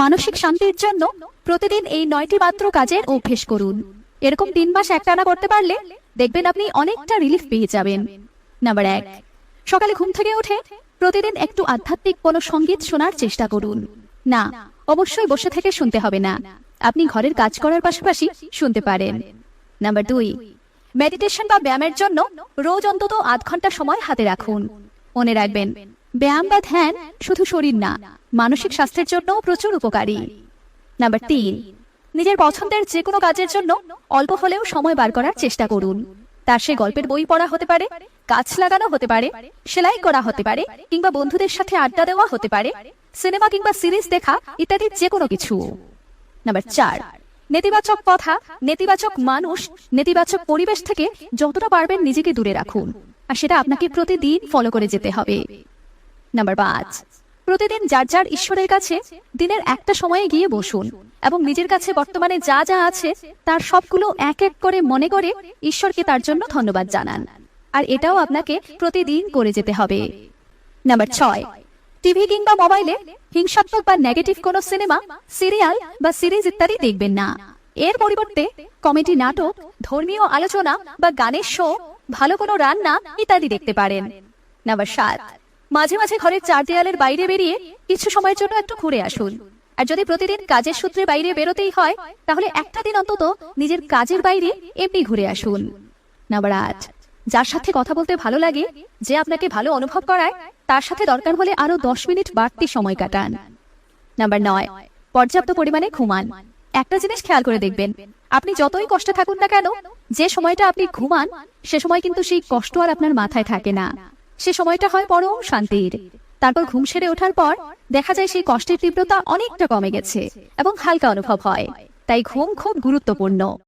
মানসিক শান্তির জন্য প্রতিদিন এই নয়টি মাত্র কাজের অভ্যেস করুন। এরকম তিন মাস একটানা করতে পারলে দেখবেন আপনি অনেকটা রিলিফ পেয়ে যাবেন। নাম্বার এক, সকালে ঘুম থেকে উঠে প্রতিদিন একটু আধ্যাত্মিক কোনো সংগীত শোনার চেষ্টা করুন। না, অবশ্যই বসে থেকে শুনতে হবে না। আপনি ঘরের কাজ করার পাশাপাশি শুনতে পারেন। নাম্বার দুই মেডিটেশন বা ব্যায়ামের জন্য রোজ অন্তত আধ ঘণ্টা সময় হাতে রাখুন। মনে রাখবেন ব্যায়াম বা ধ্যান শুধু শরীর না, মানসিক স্বাস্থ্যের জন্য প্রচুর উপকারী। নাম্বার তিন, নিজের পছন্দের যে কোনো কাজের জন্য অল্প হলেও সময় বার করার চেষ্টা করুন। তার সে গল্পের বই পড়া হতে পারে, গাছ লাগানো হতে পারে, সেলাই করা হতে পারে, কিংবা বন্ধুদের সাথে আড্ডা দেওয়া হতে পারে, সিনেমা কিংবা সিরিজ দেখা ইত্যাদি যে কোনো কিছু। নাম্বার চার, নেতিবাচক কথা, নেতিবাচক মানুষ, নেতিবাচক পরিবেশ থেকে যতটা পারবেন নিজেকে দূরে রাখুন, আর সেটা আপনাকে প্রতিদিন ফলো করে যেতে হবে। নাম্বার পাঁচ। প্রতিদিন যার যার ঈশ্বরের কাছে দিনের একটা সময়ে গিয়ে বসুন এবং নিজের কাছে বর্তমানে যা যা আছে তার সবগুলো এক এক করে মনে করে ঈশ্বরকে তার জন্য ধন্যবাদ জানান। আর এটাও আপনাকে প্রতিদিন করে যেতে হবে। নাম্বার ছয়। টিভি কিংবা মোবাইলে হিংসাত্মক বা নেগেটিভ কোনো সিনেমা, সিরিয়াল বা সিরিজ ইত্যাদি দেখবেন না। এর পরিবর্তে কমেডি নাটক, ধর্মীয় আলোচনা বা গানের শো, ভালো কোনো রান্না ইত্যাদি দেখতে পারেন। নাম্বার সাত। মাঝে মাঝে ঘরের চার দেয়ালের বাইরে বেরিয়ে কিছু সময়ের জন্য একটু ঘুরে আসুন। আর যদি প্রতিদিন কাজের সূত্রে বাইরে বেরোতেই হয়, তাহলে একটা দিন অন্তত নিজের কাজের বাইরে এমনি ঘুরে আসুন। নাম্বার আট, যার সাথে কথা বলতে ভালো লাগে, যে আপনাকে ভালো অনুভব করায়, তার সাথে দরকার হলে আরও দশ মিনিট বাড়তি সময় কাটান। নাম্বার নয়, পর্যাপ্ত পরিমাণে ঘুমান। একটা জিনিস খেয়াল করে দেখবেন, আপনি যতই কষ্টে থাকুন না কেন, যে সময়টা আপনি ঘুমান, সে সময় কিন্তু সেই কষ্ট আর আপনার মাথায় থাকে না। সে সময়টা হয় পরম শান্তির। তারপর ঘুম সেরে ওঠার পর দেখা যায় সেই কষ্টের তীব্রতা অনেকটা কমে গেছে এবং হালকা অনুভব হয়। তাই ঘুম খুব গুরুত্বপূর্ণ।